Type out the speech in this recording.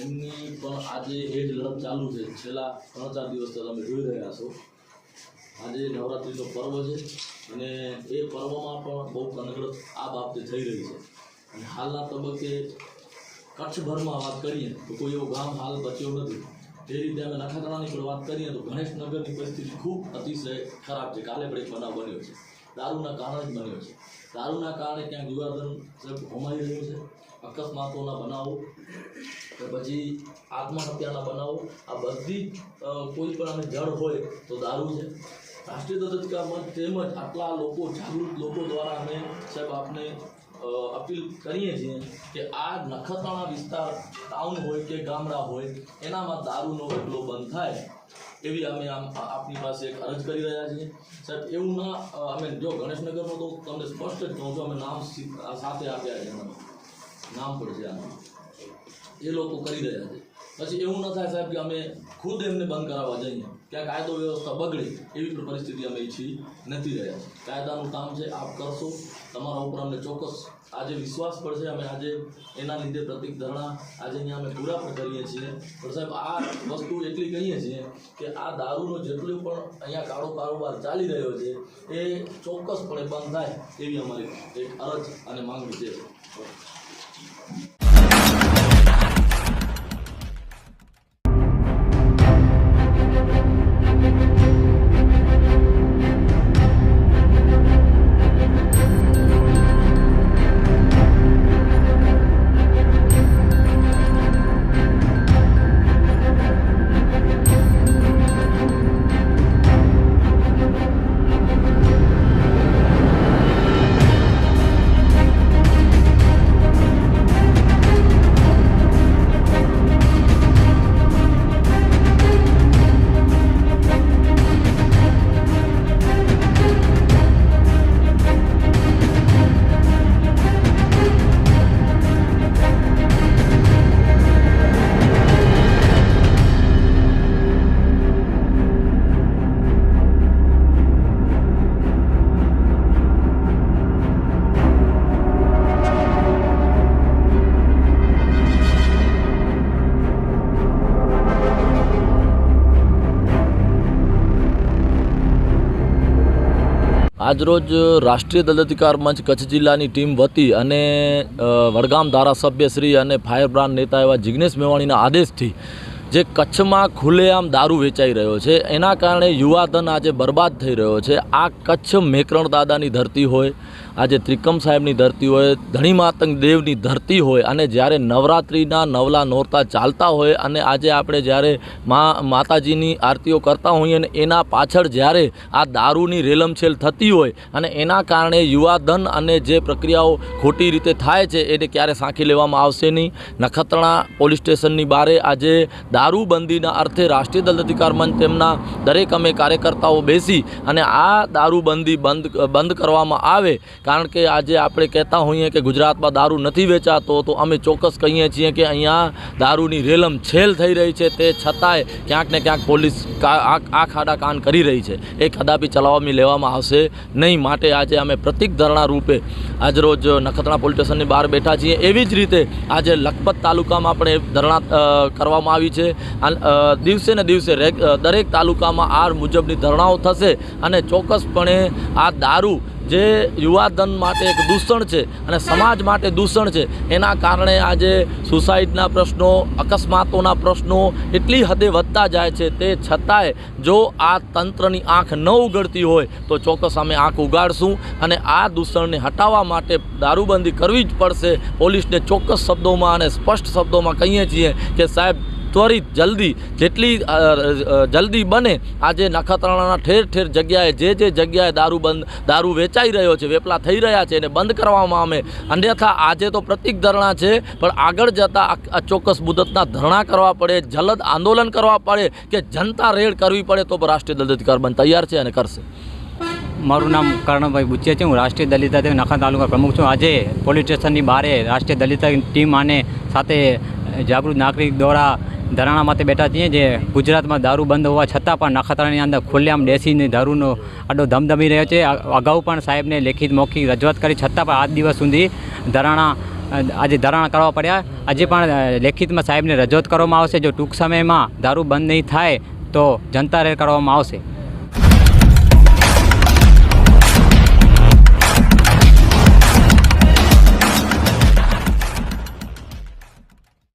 એમની પણ આજે એ જ લડત ચાલુ છે. છેલ્લા ત્રણ ચાર દિવસથી તમે જોઈ રહ્યા છો. આજે નવરાત્રિનો પર્વ છે અને એ પર્વમાં પણ બહુ કનકડત આ બાબતે થઈ રહી છે. અને હાલના તબક્કે કચ્છભરમાં વાત કરીએ તો કોઈ એવું ગામ હાલ બચ્યો નથી. જે રીતે અમે નખત્રાણાની પણ વાત કરીએ તો ગણેશનગરની પરિસ્થિતિ ખૂબ અતિશય ખરાબ છે. કાલે પણ એક બનાવ બન્યો છે. દારૂના કારણે જ બન્યો છે. દારૂના કારણે ક્યાંક યુવાધન હોમાઈ રહ્યું છે. અકસ્માતોના બનાવો કે પછી આત્મહત્યાના બનાવો. આ બધી કોઈ પણ અમે જળ હોય તો દારૂ છે. રાષ્ટ્રીય દત્તકા મંચ તેમજ આટલા લોકો, જાગૃત લોકો દ્વારા અમે સાહેબ આપને અપીલ કરીએ છીએ કે આ નખત્રાણા વિસ્તાર ટાઉન હોય કે ગામડા હોય, એનામાં દારૂનો એટલો બંધ થાય એવી અમે આમ આપની પાસે એક અરજ કરી રહ્યા છીએ. સાહેબ, એવું ના અમે જો ગણેશનગરનો તો તમને સ્પષ્ટ જ કહું છું, અમે નામ સાથે આપ્યા છે નામ પણ છે આમાં. એ લોકો કરી રહ્યા છે. પછી એવું ન થાય સાહેબ કે અમે ખુદ એમને બંધ કરાવવા જઈએ. ક્યાં કાયદો વ્યવસ્થા બગડે. એવી પરિસ્થિતિ અમે ઈચ્છી નથી રહ્યા. કાયદાનું કામ છે, આપ કરશો. તમારા ઉપર અમને ચોક્કસ આજે વિશ્વાસ પડશે. અમે આજે એના લીધે પ્રતિક ધરણા આજે અહીંયા અમે પૂરા પણ કરીએ છીએ. પણ સાહેબ, આ વસ્તુ એટલી કહીએ છીએ કે આ દારૂનો જેટલું પણ અહીંયા કાળો કારોબાર ચાલી રહ્યો છે, એ ચોક્કસપણે બંધ થાય એવી અમારી એક અરજ અને માંગણી છે. આજરોજ રાષ્ટ્રીય દલિતિકાર મંચ કચ્છ જિલ્લાની ટીમ વતી અને વડગામ ધારાસભ્યશ્રી અને ફાયર બ્રાન્ડ નેતા એવા જિગ્નેશ મેવાણીના આદેશથી જે કચ્છમાં ખુલ્લેઆમ દારૂ વેચાઈ રહ્યો છે, એના કારણે યુવાધન આજે બરબાદ થઈ રહ્યો છે. આ કચ્છ મેકરણ દાદાની ધરતી હોય આજે ત્રિકમ સાહેબની ધરતી હોય ધણી દેવની ધરતી હોય અને જ્યારે નવરાત્રિના નવલા નોરતા ચાલતા હોય અને આજે આપણે જ્યારે મા માતાજીની આરતીઓ કરતા હોઈએ અને એના પાછળ જ્યારે આ દારૂની રેલમછેલ થતી હોય અને એના કારણે યુવાધન અને જે પ્રક્રિયાઓ ખોટી રીતે થાય છે એને ક્યારે સાંખી લેવામાં આવશે નહીં. નખત્રાણા પોલીસ સ્ટેશનની બારે આજે દારૂબંધીના અર્થે રાષ્ટ્રીય દલ અધિકાર મંચ તેમના દરેક અમે કાર્યકર્તાઓ બેસી અને આ દારૂબંધી બંધ બંધ કરવામાં આવે. કારણ કે આજે આપણે કહેતા હોઈએ કે ગુજરાતમાં દારૂ નથી વેચાતો, તો અમે ચોક્કસ કહીએ છીએ કે અહીંયા દારૂની રેલમ છેલ થઈ રહી છે. તે છતાંય ક્યાંક ને ક્યાંક પોલીસ આ ખાડા કાન કરી રહી છે. એ કદાપી ચલાવવામાં લેવામાં આવશે નહીં માટે આજે અમે પ્રતિક ધરણા રૂપે આજરોજ નખત્રાણા પોલીસ સ્ટેશનની બહાર બેઠા છીએ. એવી જ રીતે આજે લખપત તાલુકામાં આપણે ધરણા કરવામાં આવી છે. દિવસે ને દિવસે દરેક તાલુકામાં આ મુજબની ધરણાઓ થશે અને ચોક્કસપણે આ દારૂ જે યુવાધન માટે એક દૂષણ છે અને સમાજ માટે દૂષણ છે, એના કારણે આજે સુસાઇડના પ્રશ્નો, અકસ્માતોના પ્રશ્નો એટલી હદે વધતા જાય છે. તે છતાંય જો આ તંત્રની આંખ ન ઉગડતી હોય, તો ચોક્કસ અમે આંખ ઉગાડશું અને આ દૂષણને હટાવવા માટે દારૂબંધી કરવી જ પડશે. પોલીસને ચોક્કસ શબ્દોમાં અને સ્પષ્ટ શબ્દોમાં કહીએ છીએ કે સાહેબ ત્વરિત, જલ્દી, જેટલી જલ્દી બને, આજે નખત્રાણાના ઠેર ઠેર જગ્યાએ જે જે જગ્યાએ દારૂ બંધ, દારૂ વેચાઈ રહ્યો છે, વેપલા થઈ રહ્યા છે, એને બંધ કરવામાં આવે. અન્યથા આજે તો પ્રતિક ધરણા છે, પણ આગળ જતાં આ ચોક્કસ મુદતના ધરણા કરવા પડે, જલદ આંદોલન કરવા પડે કે જનતા રેડ કરવી પડે, તો રાષ્ટ્રીય દલિત અધિકાર તૈયાર છે અને કરશે. મારું નામ કર્ણભાઈ બુચિયા છે, હું રાષ્ટ્રીય દલિત નખા તાલુકા પ્રમુખ છું. આજે પોલીસ સ્ટેશનની બહારે રાષ્ટ્રીય દલિત ટીમ અને સાથે જાગૃત નાગરિક દ્વારા ધરણા માટે બેઠા છીએ જે ગુજરાતમાં દારૂ બંધ હોવા છતાં પણ નખત્રાણાની અંદર ખુલ્લેઆમ દેશીને દારૂનો આડો ધમધમી રહ્યો છે. અગાઉ પણ સાહેબને લેખિત મૌખિક રજૂઆત કરી, છતાં પણ આજ દિવસ સુધી ધરાણા આજે ધરાણા કરવા પડ્યા. આજે પણ લેખિતમાં સાહેબને રજૂઆત કરવામાં આવશે. જો ટૂંક સમયમાં દારૂ બંધ નહીં થાય તો જનતા રેર કરવામાં આવશે.